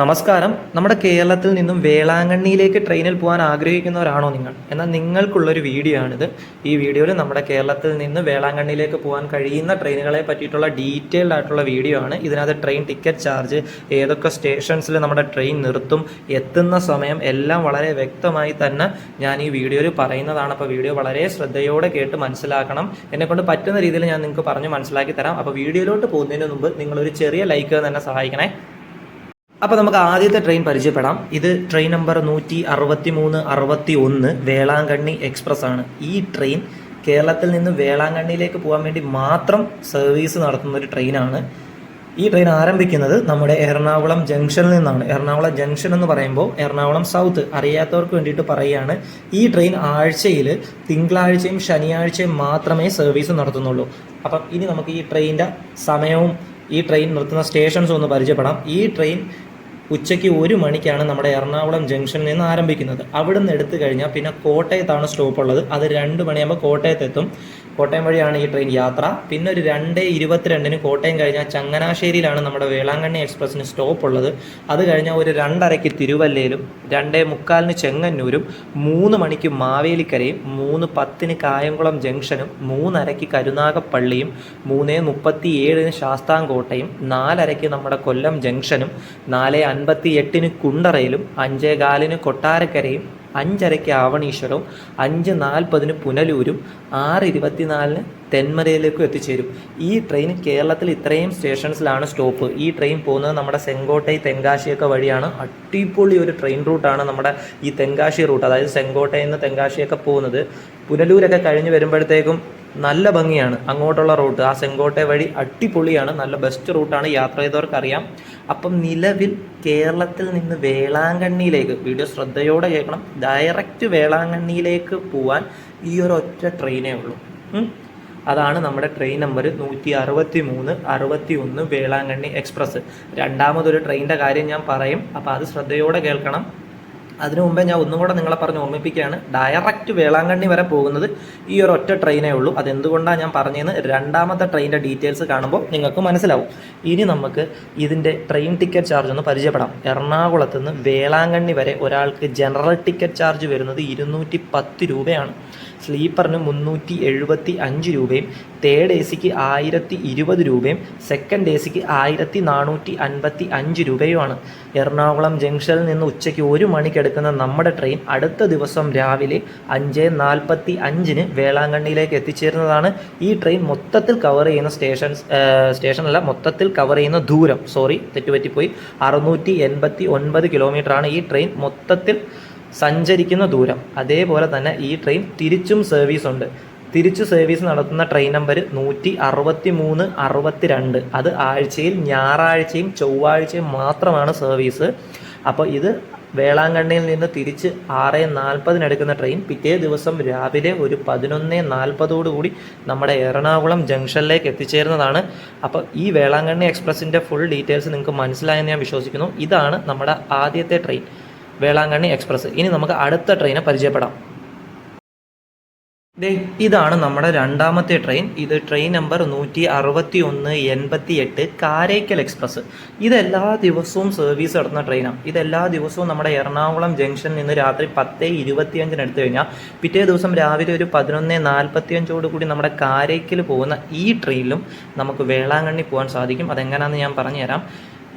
നമസ്കാരം. നമ്മുടെ കേരളത്തിൽ നിന്നും വേളാങ്കണ്ണിയിലേക്ക് ട്രെയിനിൽ പോകാൻ ആഗ്രഹിക്കുന്നവരാണോ നിങ്ങൾ? എന്നാൽ നിങ്ങൾക്കുള്ളൊരു വീഡിയോ ആണിത്. ഈ വീഡിയോയിൽ നമ്മുടെ കേരളത്തിൽ നിന്ന് വേളാങ്കണ്ണിയിലേക്ക് പോകാൻ കഴിയുന്ന ട്രെയിനുകളെ പറ്റിയിട്ടുള്ള ഡീറ്റെയിൽഡ് ആയിട്ടുള്ള വീഡിയോ ആണ്. ഇതിനകത്ത് ട്രെയിൻ ടിക്കറ്റ് ചാർജ് ഏതൊക്കെ സ്റ്റേഷൻസിൽ നമ്മുടെ ട്രെയിൻ നിർത്തും എത്തുന്ന സമയം എല്ലാം വളരെ വ്യക്തമായി തന്നെ ഞാൻ ഈ വീഡിയോയിൽ പറയുന്നതാണ്. അപ്പോൾ വീഡിയോ വളരെ ശ്രദ്ധയോടെ കേട്ട് മനസ്സിലാക്കണം. എന്നെക്കൊണ്ട് പറ്റുന്ന രീതിയിൽ ഞാൻ നിങ്ങൾക്ക് പറഞ്ഞ് മനസ്സിലാക്കി തരാം. അപ്പോൾ വീഡിയോയിലോട്ട് പോകുന്നതിന് മുമ്പ് നിങ്ങളൊരു ചെറിയ ലൈക്ക് തന്നെ സഹായിക്കണേ. അപ്പോൾ നമുക്ക് ആദ്യത്തെ ട്രെയിൻ പരിചയപ്പെടാം. ഇത് ട്രെയിൻ നമ്പർ നൂറ്റി അറുപത്തി മൂന്ന് അറുപത്തി ഒന്ന് വേളാങ്കണ്ണി എക്സ്പ്രസ് ആണ്. ഈ ട്രെയിൻ കേരളത്തിൽ നിന്ന് വേളാങ്കണ്ണിയിലേക്ക് പോകാൻ വേണ്ടി മാത്രം സർവീസ് നടത്തുന്ന ഒരു ട്രെയിനാണ് ഈ ട്രെയിൻ ആരംഭിക്കുന്നത് നമ്മുടെ എറണാകുളം ജംഗ്ഷനിൽ നിന്നാണ്. എറണാകുളം ജംഗ്ഷൻ എന്ന് പറയുമ്പോൾ എറണാകുളം സൗത്ത് അറിയാത്തവർക്ക് വേണ്ടിയിട്ട് പറയുകയാണ്. ഈ ട്രെയിൻ ആഴ്ചയിൽ തിങ്കളാഴ്ചയും ശനിയാഴ്ചയും മാത്രമേ സർവീസ് നടത്തുന്നുള്ളൂ. അപ്പം ഇനി നമുക്ക് ഈ ട്രെയിനിന്റെ സമയവും ഈ ട്രെയിൻ നിർത്തുന്ന സ്റ്റേഷൻസും ഒന്ന് പരിചയപ്പെടാം. ഈ ട്രെയിൻ ഉച്ചയ്ക്ക് ഒരു മണിക്കാണ് നമ്മുടെ എറണാകുളം ജംഗ്ഷനിൽ നിന്ന് ആരംഭിക്കുന്നത്. അവിടെ നിന്ന് എടുത്തു കഴിഞ്ഞാൽ പിന്നെ കോട്ടയത്താണ് സ്റ്റോപ്പ് ഉള്ളത്. അത് രണ്ട് മണിയാകുമ്പോൾ കോട്ടയത്തെത്തും. കോട്ടയം വഴിയാണ് ഈ ട്രെയിൻ യാത്ര. പിന്നെ ഒരു രണ്ട് ഇരുപത്തിരണ്ടിന് കോട്ടയം കഴിഞ്ഞാൽ ചങ്ങനാശ്ശേരിയിലാണ് നമ്മുടെ വേളാങ്കണ്ണി എക്സ്പ്രസ്സിന് സ്റ്റോപ്പ് ഉള്ളത്. അത് കഴിഞ്ഞാൽ ഒരു രണ്ടരയ്ക്ക് തിരുവല്ലയിലും രണ്ടേ മുക്കാലിന് ചെങ്ങന്നൂരും മൂന്ന് മണിക്ക് മാവേലിക്കരയും മൂന്ന് പത്തിന് കായംകുളം ജംഗ്ഷനും മൂന്നരയ്ക്ക് കരുനാഗപ്പള്ളിയും മൂന്ന് മുപ്പത്തി ഏഴിന് ശാസ്താംകോട്ടയും നാലരയ്ക്ക് നമ്മുടെ കൊല്ലം ജംഗ്ഷനും നാല് അൻപത്തി എട്ടിന് കുണ്ടറയിലും അഞ്ചേ കാലിന് കൊട്ടാരക്കരയും അഞ്ചരയ്ക്ക് ആവണീശ്വരവും അഞ്ച് നാൽപ്പതിന് പുനലൂരും ആറ് ഇരുപത്തിനാലിന് തെന്മലയിലേക്കും എത്തിച്ചേരും. ഈ ട്രെയിൻ കേരളത്തിൽ ഇത്രയും സ്റ്റേഷൻസിലാണ് സ്റ്റോപ്പ്. ഈ ട്രെയിൻ പോകുന്നത് നമ്മുടെ സെങ്കോട്ടൈ തെങ്കാശിയൊക്കെ വഴിയാണ്. അടിപൊളി ഒരു ട്രെയിൻ റൂട്ടാണ് നമ്മുടെ ഈ തെങ്കാശി റൂട്ട് അതായത് സെങ്കോട്ടയിൽ നിന്ന് തെങ്കാശിയൊക്കെ പോകുന്നത്. പുനലൂരൊക്കെ കഴിഞ്ഞ് വരുമ്പോഴത്തേക്കും നല്ല ഭംഗിയാണ്. അങ്ങോട്ടുള്ള റൂട്ട്. ആ ചെങ്കോട്ടെ വഴി അടിപൊളിയാണ്. നല്ല ബെസ്റ്റ് റൂട്ടാണ് യാത്ര ചെയ്തവർക്ക് അറിയാം അപ്പം നിലവിൽ കേരളത്തിൽ നിന്ന് വേളാങ്കണ്ണിയിലേക്ക് വീഡിയോ ശ്രദ്ധയോടെ കേൾക്കണം. ഡയറക്റ്റ് വേളാങ്കണ്ണിയിലേക്ക് പോവാൻ ഈ ഒരു ഒറ്റ ട്രെയിനേ ഉള്ളൂ. അതാണ് നമ്മുടെ ട്രെയിൻ നമ്പർ നൂറ്റി അറുപത്തി മൂന്ന് അറുപത്തി ഒന്ന് വേളാങ്കണ്ണി എക്സ്പ്രസ് രണ്ടാമതൊരു ട്രെയിനിന്റെ കാര്യം ഞാൻ പറയും. അപ്പോൾ അത് ശ്രദ്ധയോടെ കേൾക്കണം. അതിനു മുമ്പേ ഞാൻ ഒന്നും കൂടെ നിങ്ങളെ പറഞ്ഞ് ഓർമ്മിപ്പിക്കുകയാണ്. ഡയറക്റ്റ് വേളാങ്കണ്ണി വരെ പോകുന്നത് ഈ ഒരു ഒറ്റ ട്രെയിനേ ഉള്ളൂ. അതെന്തുകൊണ്ടാണ് ഞാൻ പറഞ്ഞതെന്ന് രണ്ടാമത്തെ ട്രെയിനിന്റെ ഡീറ്റെയിൽസ് കാണുമ്പോൾ നിങ്ങൾക്ക് മനസ്സിലാവും. ഇനി നമുക്ക് ഇതിന്റെ ട്രെയിൻ ടിക്കറ്റ് ചാർജ് ഒന്ന് പരിചയപ്പെടാം. എറണാകുളത്ത് നിന്ന് വേളാങ്കണ്ണി വരെ ഒരാൾക്ക് ജനറൽ ടിക്കറ്റ് ചാർജ് വരുന്നത് ഇരുന്നൂറ്റി പത്ത് രൂപയാണ്. സ്ലീപ്പറിന് മുന്നൂറ്റി എഴുപത്തി അഞ്ച് രൂപയും തേർഡ് എ സിക്ക് ആയിരത്തി ഇരുപത് രൂപയും സെക്കൻഡ് എ സിക്ക് ആയിരത്തി നാനൂറ്റി അൻപത്തി അഞ്ച് രൂപയുമാണ്. എറണാകുളം ജംഗ്ഷനിൽ നിന്ന് ഉച്ചയ്ക്ക് ഒരു മണിക്കെടുക്കുന്ന നമ്മുടെ ട്രെയിൻ അടുത്ത ദിവസം രാവിലെ അഞ്ച് നാൽപ്പത്തി അഞ്ചിന് വേളാങ്കണ്ണിയിലേക്ക് എത്തിച്ചേരുന്നതാണ്. ഈ ട്രെയിൻ മൊത്തത്തിൽ കവർ ചെയ്യുന്ന സ്റ്റേഷൻസ് സ്റ്റേഷനല്ല മൊത്തത്തിൽ കവർ ചെയ്യുന്ന ദൂരം സോറി തെറ്റുപറ്റിപ്പോയി. അറുന്നൂറ്റി എൺപത്തി ഒൻപത് കിലോമീറ്ററാണ് ഈ ട്രെയിൻ മൊത്തത്തിൽ സഞ്ചരിക്കുന്ന ദൂരം. അതേപോലെ തന്നെ ഈ ട്രെയിൻ തിരിച്ചും സർവീസ് ഉണ്ട്. തിരിച്ചു സർവീസ് നടത്തുന്ന ട്രെയിൻ നമ്പർ നൂറ്റി അറുപത്തി മൂന്ന് അറുപത്തി രണ്ട് അത് ആഴ്ചയിൽ ഞായറാഴ്ചയും ചൊവ്വാഴ്ചയും മാത്രമാണ് സർവീസ് അപ്പോൾ ഇത് വേളാങ്കണ്ണിയിൽ നിന്ന് തിരിച്ച് ആറ് നാൽപ്പതിനെടുക്കുന്ന ട്രെയിൻ പിറ്റേ ദിവസം രാവിലെ ഒരു പതിനൊന്ന് നാൽപ്പതോടുകൂടി നമ്മുടെ എറണാകുളം ജംഗ്ഷനിലേക്ക് എത്തിച്ചേരുന്നതാണ്. അപ്പോൾ ഈ വേളാങ്കണ്ണി എക്സ്പ്രസിന്റെ ഫുൾ ഡീറ്റെയിൽസ് നിങ്ങൾക്ക് മനസ്സിലായെന്ന് ഞാൻ വിശ്വസിക്കുന്നു. ഇതാണ് നമ്മുടെ ആദ്യത്തെ ട്രെയിൻ വേളാങ്കണ്ണി എക്സ്പ്രസ്. ഇനി നമുക്ക് അടുത്ത ട്രെയിനെ പരിചയപ്പെടാം. ദേ ഇതാണ് നമ്മുടെ രണ്ടാമത്തെ ട്രെയിൻ ഇത് ട്രെയിൻ നമ്പർ നൂറ്റി അറുപത്തി ഒന്ന് എൺപത്തി എട്ട് കാരേക്കൽ എക്സ്പ്രസ്. ഇത് എല്ലാ ദിവസവും സർവീസ് നടത്തുന്ന ട്രെയിനാണ് ഇത് എല്ലാ ദിവസവും നമ്മുടെ എറണാകുളം ജംഗ്ഷനിൽ നിന്ന് രാത്രി പത്ത് ഇരുപത്തിയഞ്ചിന് എടുത്തു കഴിഞ്ഞാൽ പിറ്റേ ദിവസം രാവിലെ ഒരു പതിനൊന്ന് നാൽപ്പത്തിയഞ്ചോട് കൂടി നമ്മുടെ കാരേക്കൽ പോകുന്ന ഈ ട്രെയിനിലും നമുക്ക് വേളാങ്കണ്ണി പോകാൻ സാധിക്കും. അതെങ്ങനെയാണെന്ന് ഞാൻ പറഞ്ഞുതരാം.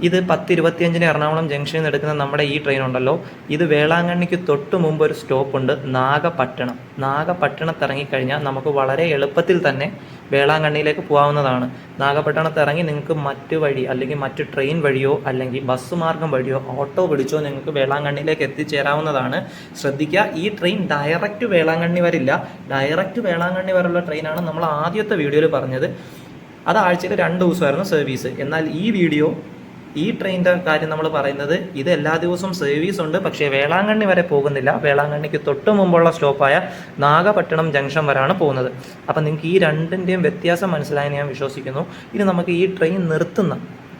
ഇത് പത്ത് ഇരുപത്തിയഞ്ചിന് എറണാകുളം ജംഗ്ഷനിൽ നിന്ന് എടുക്കുന്ന നമ്മുടെ ഈ ട്രെയിൻ ഉണ്ടല്ലോ. ഇത് വേളാങ്കണ്ണിക്ക് തൊട്ട് മുമ്പ് ഒരു സ്റ്റോപ്പ് ഉണ്ട് നാഗപട്ടണം. നാഗപട്ടണത്ത് ഇറങ്ങിക്കഴിഞ്ഞാൽ നമുക്ക് വളരെ എളുപ്പത്തിൽ തന്നെ വേളാങ്കണ്ണിയിലേക്ക് പോകാവുന്നതാണ്. നാഗപട്ടണത്ത് ഇറങ്ങി നിങ്ങൾക്ക് മറ്റു വഴി അല്ലെങ്കിൽ മറ്റു ട്രെയിൻ വഴിയോ അല്ലെങ്കിൽ ബസ് മാർഗം വഴിയോ ഓട്ടോ വിളിച്ചോ നിങ്ങൾക്ക് വേളാങ്കണ്ണിയിലേക്ക് എത്തിച്ചേരാവുന്നതാണ്. ശ്രദ്ധിക്കുക ഈ ട്രെയിൻ ഡയറക്റ്റ് വേളാങ്കണ്ണി വരില്ല. ഡയറക്റ്റ് വേളാങ്കണ്ണി വരെയുള്ള ട്രെയിനാണ് നമ്മൾ ആദ്യത്തെ വീഡിയോയിൽ പറഞ്ഞത്. അത് ആഴ്ചയിൽ രണ്ട് ദിവസമായിരുന്നു സർവീസ് എന്നാൽ ഈ വീഡിയോ ഈ ട്രെയിനിന്റെ കാര്യം നമ്മൾ പറയുന്നത് ഇത് എല്ലാ ദിവസവും സർവീസ് ഉണ്ട്. പക്ഷേ വേളാങ്കണ്ണി വരെ പോകുന്നില്ല. വേളാങ്കണ്ണിക്ക് തൊട്ട് മുമ്പുള്ള സ്റ്റോപ്പായ നാഗപട്ടണം ജംഗ്ഷൻ വരെയാണ് പോകുന്നത്. അപ്പം നിങ്ങൾക്ക് ഈ രണ്ടിന്റെയും വ്യത്യാസം മനസ്സിലായെന്ന് ഞാൻ വിശ്വസിക്കുന്നു. ഇനി നമുക്ക് ഈ ട്രെയിൻ നിർത്തുന്ന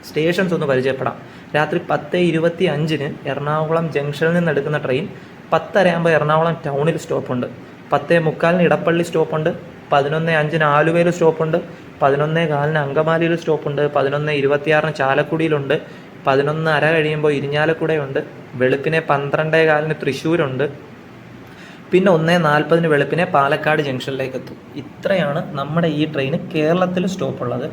സ്റ്റേഷൻസ് ഒന്ന് പരിചയപ്പെടാം. രാത്രി പത്ത് ഇരുപത്തി അഞ്ചിന് എറണാകുളം ജംഗ്ഷനിൽ നിന്ന് എടുക്കുന്ന ട്രെയിൻ പത്തരയാകുമ്പോൾ എറണാകുളം ടൗണിൽ സ്റ്റോപ്പുണ്ട് പത്തേ മുക്കാലിന് ഇടപ്പള്ളി സ്റ്റോപ്പുണ്ട് പതിനൊന്ന് അഞ്ചിന് ആലുവയിൽ സ്റ്റോപ്പുണ്ട് പതിനൊന്ന് കാലിന് അങ്കമാലിയിൽ സ്റ്റോപ്പുണ്ട് പതിനൊന്ന് ഇരുപത്തിയാറിന് ചാലക്കുടിയിലുണ്ട് പതിനൊന്ന് അര കഴിയുമ്പോൾ ഇരിഞ്ഞാലക്കുടയുണ്ട് വെളുപ്പിനെ പന്ത്രണ്ടേ കാലിന് തൃശ്ശൂരുണ്ട്. പിന്നെ ഒന്നേ നാൽപ്പതിന് വെളുപ്പിനെ പാലക്കാട് ജംഗ്ഷനിലേക്ക് എത്തും ഇത്രയാണ് നമ്മുടെ ഈ ട്രെയിൻ കേരളത്തിൽ സ്റ്റോപ്പ് ഉള്ളത്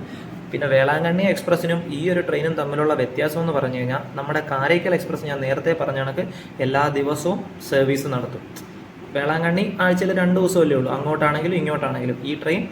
പിന്നെ വേളാങ്കണ്ണി എക്സ്പ്രസ്സിനും ഈ ഒരു ട്രെയിനും തമ്മിലുള്ള വ്യത്യാസം എന്ന് പറഞ്ഞു കഴിഞ്ഞാൽ നമ്മുടെ കാരയ്ക്കൽ എക്സ്പ്രസ് ഞാൻ നേരത്തെ പറഞ്ഞ കണക്ക് എല്ലാ ദിവസവും സർവീസ് നടത്തും. വേളാങ്കണ്ണി ആഴ്ചയിൽ രണ്ട് ദിവസമല്ലേ ഉള്ളൂ. അങ്ങോട്ടാണെങ്കിലും ഇങ്ങോട്ടാണെങ്കിലും. ഈ ട്രെയിൻ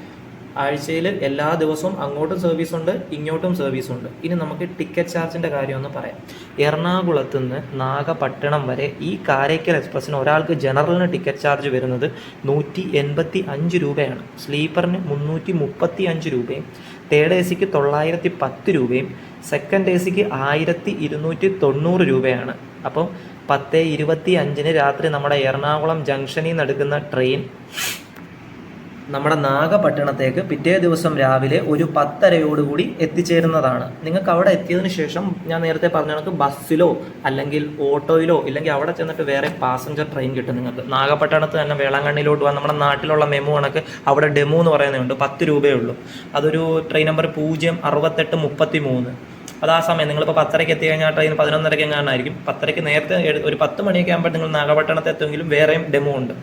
ആഴ്ചയിൽ എല്ലാ ദിവസവും അങ്ങോട്ടും സർവീസ് ഉണ്ട് ഇങ്ങോട്ടും സർവീസ് ഉണ്ട്. ഇനി നമുക്ക് ടിക്കറ്റ് ചാർജിന്റെ കാര്യം ഒന്ന് പറയാം. എറണാകുളത്ത് നിന്ന് നാഗപട്ടണം വരെ ഈ കാരയ്ക്കൽ എക്സ്പ്രസ്സിന് ഒരാൾക്ക് ജനറലിന് ടിക്കറ്റ് ചാർജ് വരുന്നത് നൂറ്റി എൺപത്തി അഞ്ച് രൂപയാണ്. സ്ലീപ്പറിന് മുന്നൂറ്റി മുപ്പത്തി അഞ്ച് രൂപയും തേർഡ് എ സിക്ക് തൊള്ളായിരത്തി പത്ത് രൂപയും സെക്കൻഡ് എ സിക്ക് ആയിരത്തി ഇരുന്നൂറ്റി തൊണ്ണൂറ് രൂപയാണ്. അപ്പം പത്ത് ഇരുപത്തി അഞ്ചിന് രാത്രി നമ്മുടെ എറണാകുളം ജംഗ്ഷനിൽ നിന്ന് എടുക്കുന്ന ട്രെയിൻ നമ്മുടെ നാഗപട്ടണത്തേക്ക് പിറ്റേ ദിവസം രാവിലെ ഒരു പത്തരയോടുകൂടി എത്തിച്ചേരുന്നതാണ്. നിങ്ങൾക്ക് അവിടെ എത്തിയതിന് ശേഷം ഞാൻ നേരത്തെ പറഞ്ഞ കണക്ക് ബസ്സിലോ അല്ലെങ്കിൽ ഓട്ടോയിലോ ഇല്ലെങ്കിൽ അവിടെ ചെന്നിട്ട് വേറെ പാസഞ്ചർ ട്രെയിൻ കിട്ടും നിങ്ങൾക്ക്. നാഗപട്ടണത്ത് തന്നെ വേളാങ്കണ്ണിയിലോട്ട് പോകാൻ നമ്മുടെ നാട്ടിലുള്ള മെമു കണക്ക് അവിടെ ഡെമു എന്ന് പറയുന്നുണ്ട് പത്ത് രൂപയേ ഉള്ളൂ. അതൊരു ട്രെയിൻ നമ്പർ പൂജ്യം അറുപത്തെട്ട് മുപ്പത്തി മൂന്ന് അത് ആ സമയം നിങ്ങളിപ്പോൾ പത്തരയ്ക്ക് എത്തി കഴിഞ്ഞാൽ ട്രെയിൻ പതിനൊന്നരയ്ക്ക് എങ്ങാണ്ടായിരിക്കും പത്തരയ്ക്ക് നേരത്തെ ഒരു പത്ത് മണിയൊക്കെ ആകുമ്പോൾ നിങ്ങൾ നാഗപട്ടണത്ത് എത്തുമെങ്കിലും വേറെയും ഡെമോ ഉണ്ട്.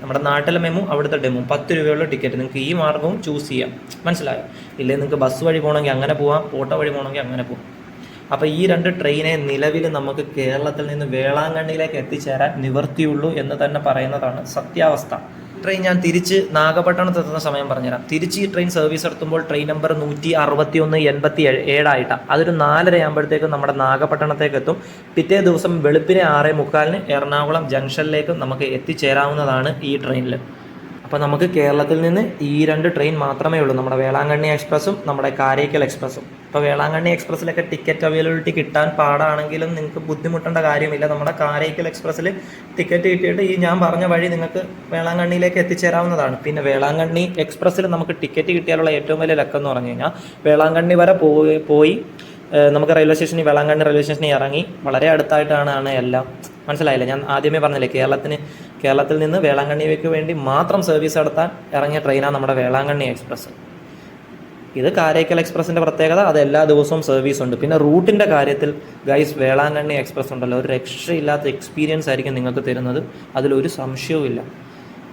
നമ്മുടെ നാട്ടിലെ മെമു അവിടുത്തെ ഡെമോ പത്ത് രൂപയുള്ള ടിക്കറ്റ് നിങ്ങൾക്ക് ഈ മാർഗവും ചൂസ് ചെയ്യാം. മനസ്സിലായോ? ഇല്ലെങ്കിൽ നിങ്ങൾക്ക് ബസ് വഴി പോകണമെങ്കിൽ അങ്ങനെ പോവാം. ഓട്ടോ വഴി പോകണമെങ്കിൽ അങ്ങനെ പോവാം. അപ്പോൾ ഈ രണ്ട് ട്രെയിനെ നിലവിൽ നമുക്ക് കേരളത്തിൽ നിന്ന് വേളാങ്കണ്ണിയിലേക്ക് എത്തിച്ചേരാൻ നിവർത്തിയുള്ളൂ എന്ന് തന്നെ പറയുന്നതാണ് സത്യാവസ്ഥ. ട്രെയിൻ ഞാൻ തിരിച്ച് നാഗപട്ടണത്ത് എത്തുന്ന സമയം പറഞ്ഞുതരാം. തിരിച്ച് ഈ ട്രെയിൻ സർവീസ് നടത്തുമ്പോൾ ട്രെയിൻ നമ്പർ നൂറ്റി അറുപത്തി ഒന്ന് എൺപത്തി ഏഴായിട്ടാണ് അതൊരു നാലര ആകുമ്പോഴത്തേക്കും നമ്മുടെ നാഗപട്ടണത്തേക്ക് എത്തും പിറ്റേ ദിവസം വെളുപ്പിനെ ആറേ മുക്കാലിന് എറണാകുളം ജംഗ്ഷനിലേക്ക് നമുക്ക് എത്തിച്ചേരാവുന്നതാണ് ഈ ട്രെയിനിൽ അപ്പോൾ നമുക്ക് കേരളത്തിൽ നിന്ന് ഈ രണ്ട് ട്രെയിൻ മാത്രമേ ഉള്ളൂ. നമ്മുടെ വേളാങ്കണ്ണി എക്സ്പ്രസ്സും നമ്മുടെ കാരേക്കൽ എക്സ്പ്രസ്സും ഇപ്പോൾ വേളാങ്കണ്ണി എക്സ്പ്രസ്സിലൊക്കെ ടിക്കറ്റ് അവൈലബിലിറ്റി കിട്ടാൻ പാടാണെങ്കിലും നിങ്ങൾക്ക് ബുദ്ധിമുട്ടേണ്ട കാര്യമില്ല. നമ്മുടെ കാരൈക്കൽ എക്സ്പ്രസ്സിൽ ടിക്കറ്റ് കിട്ടിയിട്ട് ഈ ഞാൻ പറഞ്ഞ വഴി നിങ്ങൾക്ക് വേളാങ്കണ്ണിയിലേക്ക് എത്തിച്ചേരാവുന്നതാണ്. പിന്നെ വേളാങ്കണ്ണി എക്സ്പ്രസ്സിൽ നമുക്ക് ടിക്കറ്റ് കിട്ടിയാലുള്ള ഏറ്റവും വലിയ ലക്കം എന്ന് പറഞ്ഞു കഴിഞ്ഞാൽ വേളാങ്കണ്ണി വരെ പോയി പോയി നമുക്ക് റെയിൽവേ സ്റ്റേഷനിൽ വേളാങ്കണ്ണി റെയിൽവേ സ്റ്റേഷനിൽ ഇറങ്ങി വളരെ അടുത്തായിട്ടാണ് ആണ് എല്ലാം. മനസ്സിലായില്ല? ഞാൻ ആദ്യമേ പറഞ്ഞില്ലേ കേരളത്തിന് കേരളത്തിൽ നിന്ന് വേളാങ്കണ്ണിയിലേക്ക് വേണ്ടി മാത്രം സർവീസ് നടത്താൻ ഇറങ്ങിയ ട്രെയിനാണ് നമ്മുടെ വേളാങ്കണ്ണി എക്സ്പ്രസ്. ഇത് കാരൈക്കൽ എക്സ്പ്രസിന്റെ പ്രത്യേകത അത് എല്ലാ ദിവസവും സർവീസ് ഉണ്ട്. പിന്നെ റൂട്ടിന്റെ കാര്യത്തിൽ ഗൈസ് വേളാങ്കണ്ണി എക്സ്പ്രസ് ഉണ്ടല്ലോ ഒരു രക്ഷയില്ലാത്ത എക്സ്പീരിയൻസ് ആയിരിക്കും നിങ്ങൾക്ക് തരുന്നത്. അതിലൊരു സംശയവും ഇല്ല.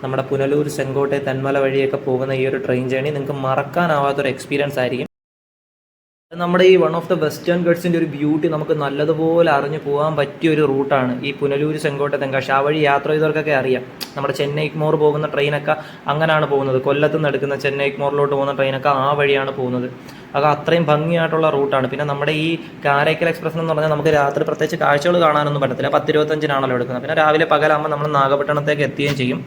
നമ്മുടെ പുനലൂർ ചെങ്കോട്ടെ തെന്മല വഴിയൊക്കെ പോകുന്ന ഈ ഒരു ട്രെയിൻ ജേണി നിങ്ങൾക്ക് മറക്കാനാവാത്തൊരു എക്സ്പീരിയൻസ് ആയിരിക്കും. നമ്മുടെ ഈ വൺ ഓഫ് ദ വെസ്റ്റേൺ ഗഡ്സിന്റെ ഒരു ബ്യൂട്ടി നമുക്ക് നല്ലതുപോലെ അറിഞ്ഞു പോകാൻ പറ്റിയ ഒരു റൂട്ടാണ് ഈ പുനലൂർ ചെങ്കോട്ട തെങ്കാശ് ആ വഴി യാത്ര ചെയ്തവർക്കൊക്കെ അറിയാം. നമ്മുടെ ചെന്നൈക്മോർ പോകുന്ന ട്രെയിനൊക്കെ അങ്ങനെയാണ് പോകുന്നത്. കൊല്ലത്ത് നിന്ന് എടുക്കുന്ന ചെന്നൈക്മോറിലോട്ട് പോകുന്ന ട്രെയിനൊക്കെ ആ വഴിയാണ് പോകുന്നത്. അത് അത്രയും ഭംഗിയായിട്ടുള്ള റൂട്ടാണ് പിന്നെ നമ്മുടെ ഈ കാരയ്ക്കൽ എക്സ്പ്രസ് എന്ന് പറഞ്ഞാൽ നമുക്ക് രാത്രി പ്രത്യേകിച്ച് കാഴ്ചകൾ കാണാനൊന്നും പറ്റത്തില്ല. പത്തിരുപത്തഞ്ചിനാണല്ലോ എടുക്കുന്നത്. പിന്നെ രാവിലെ പകലാകുമ്പോൾ നമ്മൾ നാഗപട്ടണത്തേക്ക് എത്തുകയും ചെയ്യും.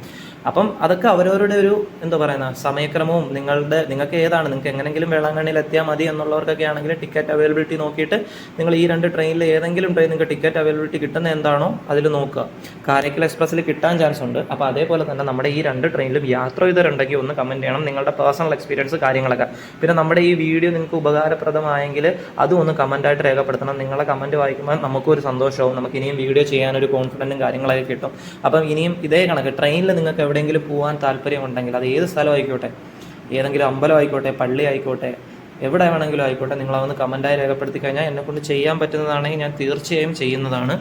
അപ്പം അതൊക്കെ അവരവരുടെ ഒരു എന്താ പറയുന്ന സമയക്രമവും നിങ്ങളുടെ നിങ്ങൾക്ക് ഏതാണ് നിങ്ങൾക്ക് എങ്ങനെങ്കിലും വേളാങ്കണ്ണിയിൽ എത്തിയാൽ മതി എന്നുള്ളവർക്കൊക്കെ ആണെങ്കിൽ ടിക്കറ്റ് അവൈലബിലിറ്റി നോക്കിയിട്ട് നിങ്ങൾ ഈ രണ്ട് ട്രെയിനിൽ ഏതെങ്കിലും ട്രെയിൻ നിങ്ങൾക്ക് ടിക്കറ്റ് അവൈലബിലിറ്റി കിട്ടുന്ന എന്താണോ അതിൽ നോക്കുക. കാരക്കൽ എക്സ്പ്രസ്സിൽ കിട്ടാൻ ചാൻസ് ഉണ്ട്. അപ്പോൾ അതേപോലെ തന്നെ നമ്മുടെ ഈ രണ്ട് ട്രെയിനിലും യാത്ര ചെയ്തവരുണ്ടെങ്കിൽ ഒന്ന് കമന്റ് ചെയ്യണം. നിങ്ങളുടെ പേഴ്സണൽ എക്സ്പീരിയൻസ് കാര്യങ്ങളൊക്കെ. പിന്നെ നമ്മുടെ ഈ വീഡിയോ നിങ്ങൾക്ക് ഉപകാരപ്രദമായെങ്കിൽ അതും ഒന്ന് കമന്റായിട്ട് രേഖപ്പെടുത്തണം. നിങ്ങളെ കമന്റ് വായിക്കുമ്പോൾ നമുക്കും ഒരു സന്തോഷവും നമുക്ക് ഇനിയും വീഡിയോ ചെയ്യാനൊരു കോൺഫിഡന്റും കാര്യങ്ങളൊക്കെ കിട്ടും. അപ്പം ഇനിയും ഇതേ കണക്ക് ട്രെയിനിൽ നിങ്ങൾക്ക് എവിടെയെങ്കിലും പോകാൻ താല്പര്യമുണ്ടെങ്കിൽ അത് ഏത് സ്ഥലം ആയിക്കോട്ടെ ഏതെങ്കിലും അമ്പലം ആയിക്കോട്ടെ പള്ളി ആയിക്കോട്ടെ എവിടെ വേണമെങ്കിലും ആയിക്കോട്ടെ നിങ്ങളതൊന്ന് കമന്റായി രേഖപ്പെടുത്തി കഴിഞ്ഞാൽ എന്നെക്കൊണ്ട് ചെയ്യാൻ പറ്റുന്നതാണെങ്കിൽ ഞാൻ തീർച്ചയായും ചെയ്യുന്നതാണ്.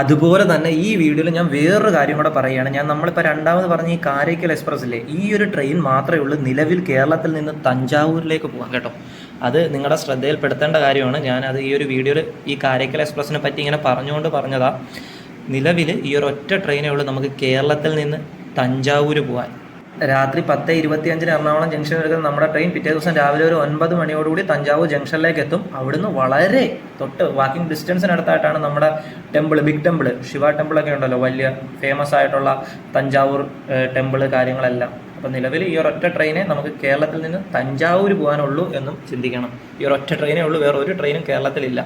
അതുപോലെ തന്നെ ഈ വീഡിയോയിൽ ഞാൻ വേറൊരു കാര്യം കൂടെ പറയുകയാണ്. ഞാൻ നമ്മളിപ്പോൾ രണ്ടാമത് പറഞ്ഞ ഈ കാരയ്ക്കൽ എക്സ്പ്രസ്സിലെ ഈ ഒരു ട്രെയിൻ മാത്രമേ ഉള്ളൂ നിലവിൽ കേരളത്തിൽ നിന്ന് തഞ്ചാവൂരിലേക്ക് പോകാൻ കേട്ടോ. അത് നിങ്ങളുടെ ശ്രദ്ധയിൽപ്പെടുത്തേണ്ട കാര്യമാണ്. ഞാൻ അത് ഈ ഒരു വീഡിയോയിൽ ഈ കാരയ്ക്കൽ എക്സ്പ്രസ്സിനെ പറ്റി ഇങ്ങനെ പറഞ്ഞുകൊണ്ട് പറഞ്ഞതാ. നിലവിൽ ഈ ഒരു ഒറ്റ ട്രെയിനേ ഉള്ളൂ നമുക്ക് കേരളത്തിൽ നിന്ന് തഞ്ചാവൂർ പോകാൻ രാത്രി പത്ത് ഇരുപത്തി അഞ്ചിന് എറണാകുളം ജംഗ്ഷൻ എടുക്കുന്ന നമ്മുടെ ട്രെയിൻ പിറ്റേ ദിവസം രാവിലെ ഒരു ഒൻപത് മണിയോടുകൂടി തഞ്ചാവൂർ ജംഗ്ഷനിലേക്ക് എത്തും. അവിടുന്ന് വളരെ തൊട്ട് വാക്കിംഗ് ഡിസ്റ്റൻസിനടുത്തായിട്ടാണ് നമ്മുടെ temple big temple Shiva temple ഒക്കെ ഉണ്ടല്ലോ വലിയ ഫേമസ് ആയിട്ടുള്ള തഞ്ചാവൂർ ടെമ്പിൾ കാര്യങ്ങളെല്ലാം. അപ്പം നിലവിൽ ഈ ഒരൊറ്റ ട്രെയിനെ നമുക്ക് കേരളത്തിൽ നിന്ന് തഞ്ചാവൂർ പോകാനുള്ളൂ എന്നും ചിന്തിക്കണം. ഈ ഒരൊറ്റ ട്രെയിനേ ഉള്ളൂ വേറെ ഒരു ട്രെയിനും കേരളത്തിലില്ല.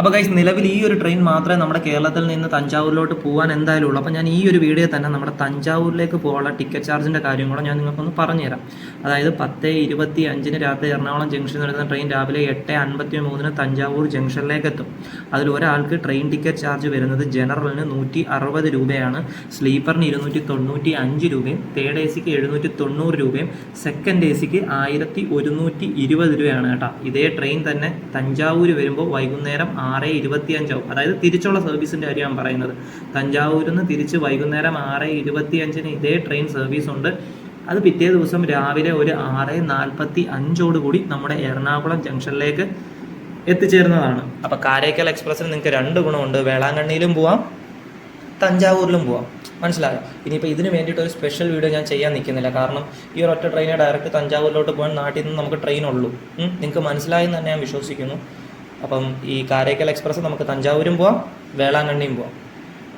അപ്പോൾ ഗൈസ് നിലവിൽ ഈ ഒരു ട്രെയിൻ മാത്രമേ നമ്മുടെ കേരളത്തിൽ നിന്ന് തഞ്ചാവൂരിലോട്ട് പോകാൻ എന്തായാലും ഉള്ളൂ. അപ്പോൾ ഞാൻ ഈ ഒരു വീഡിയോ തന്നെ നമ്മുടെ തഞ്ചാവൂരിലേക്ക് പോകാനുള്ള ടിക്കറ്റ് ചാർജിന്റെ കാര്യം കൂടെ ഞാൻ നിങ്ങൾക്കൊന്ന് പറഞ്ഞുതരാം. അതായത് പത്ത് ഇരുപത്തി അഞ്ചിന് രാത്രി എറണാകുളം ജംഗ്ഷനിൽ വരുന്ന ട്രെയിൻ രാവിലെ എട്ട് അൻപത്തി മൂന്നിന് തഞ്ചാവൂർ ജംഗ്ഷനിലേക്ക് എത്തും. അതിൽ ഒരാൾക്ക് ട്രെയിൻ ടിക്കറ്റ് ചാർജ് വരുന്നത് ജനറലിന് നൂറ്റി അറുപത് രൂപയാണ് സ്ലീപ്പറിന് ഇരുന്നൂറ്റി തൊണ്ണൂറ്റി അഞ്ച് രൂപയും തേർഡ് എ സിക്ക് എഴുന്നൂറ്റി തൊണ്ണൂറ് രൂപയും സെക്കൻഡ് എ സിക്ക് ആയിരത്തി ഒരുന്നൂറ്റി ഇരുപത് രൂപയാണ് കേട്ടോ. ഇതേ ട്രെയിൻ തന്നെ തഞ്ചാവൂർ വരുമ്പോൾ വൈകുന്നേരം ആറ് ഇരുപത്തി അഞ്ചാവും അതായത് തിരിച്ചുള്ള സർവീസിന്റെ കാര്യമാണ് പറയുന്നത്. തഞ്ചാവൂരിൽ നിന്ന് തിരിച്ച് വൈകുന്നേരം ആറ് ഇരുപത്തി അഞ്ചിന് ഇതേ ട്രെയിൻ സർവീസ് ഉണ്ട്. അത് പിറ്റേ ദിവസം രാവിലെ ഒരു ആറ് നാൽപ്പത്തി അഞ്ചോടുകൂടി നമ്മുടെ എറണാകുളം ജംഗ്ഷനിലേക്ക് എത്തിച്ചേരുന്നതാണ്. അപ്പോൾ കാരേക്കൽ എക്സ്പ്രസ്സിന് നിങ്ങൾക്ക് രണ്ട് ഗുണമുണ്ട്. വേളാങ്കണ്ണിയിലും പോവാം തഞ്ചാവൂരിലും പോവാം. മനസ്സിലായോ? ഇനിയിപ്പോൾ ഇതിന് വേണ്ടിയിട്ട് ഒരു സ്പെഷ്യൽ വീഡിയോ ഞാൻ ചെയ്യാൻ നിൽക്കുന്നില്ല. കാരണം ഈ ഒരൊറ്റ ട്രെയിനെ ഡയറക്റ്റ് തഞ്ചാവൂരിലോട്ട് പോകാൻ നാട്ടിൽ നിന്ന് നമുക്ക് ട്രെയിൻ ഉള്ളൂ. നിങ്ങൾക്ക് മനസ്സിലായെന്ന് തന്നെ ഞാൻ വിശ്വസിക്കുന്നു. അപ്പം ഈ കാരേക്കൽ എക്സ്പ്രസ് നമുക്ക് തഞ്ചാവൂരും പോവാം വേളാങ്കണ്ണിയും പോവാം.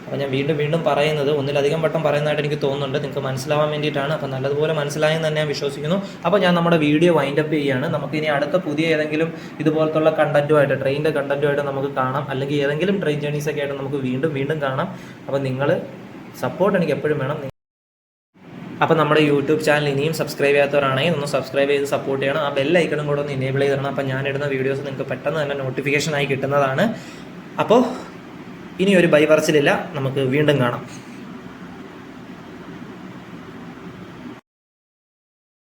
അപ്പോൾ ഞാൻ വീണ്ടും വീണ്ടും പറയുന്നത് ഒന്നിലധികം വട്ടം പറയുന്നതായിട്ട് എനിക്ക് തോന്നുന്നുണ്ട്. നിങ്ങൾക്ക് മനസ്സിലാവാൻ വേണ്ടിയിട്ടാണ്. അപ്പോൾ നല്ലതുപോലെ മനസ്സിലായെന്ന് തന്നെ ഞാൻ വിശ്വസിക്കുന്നു. അപ്പോൾ ഞാൻ നമ്മുടെ വീഡിയോ വൈൻഡപ്പ് ചെയ്യുകയാണ് നമുക്ക് ഇനി അടുത്ത പുതിയ ഏതെങ്കിലും ഇതുപോലത്തുള്ള കണ്ടന്റുമായിട്ട് ട്രെയിനിന്റെ കണ്ടന്റുമായിട്ട് നമുക്ക് കാണാം. അല്ലെങ്കിൽ ഏതെങ്കിലും ട്രെയിൻ ജേണീസൊക്കെ ആയിട്ട് നമുക്ക് വീണ്ടും വീണ്ടും കാണാം. അപ്പോൾ നിങ്ങൾ സപ്പോർട്ട് എനിക്ക് എപ്പോഴും വേണം. അപ്പോൾ നമ്മുടെ യൂട്യൂബ് ചാനൽ ഇനിയും സബ്സ്ക്രൈബ് ചെയ്യാത്തവരാണെങ്കിൽ ഒന്ന് സബ്സ്ക്രൈബ് ചെയ്ത് സപ്പോർട്ട് ചെയ്യണം. ആ ബെൽ ഐക്കണും കൂടെ ഒന്ന് ഇനേബിൾ ചെയ്ത് തരണം. അപ്പോൾ ഞാനിടുന്ന വീഡിയോസ് നിങ്ങൾക്ക് പെട്ടെന്ന് തന്നെ നോട്ടിഫിക്കേഷനായി കിട്ടുന്നതാണ്. അപ്പോൾ ഇനി ഒരു ബൈ പറച്ചിലില്ല. നമുക്ക് വീണ്ടും കാണാം.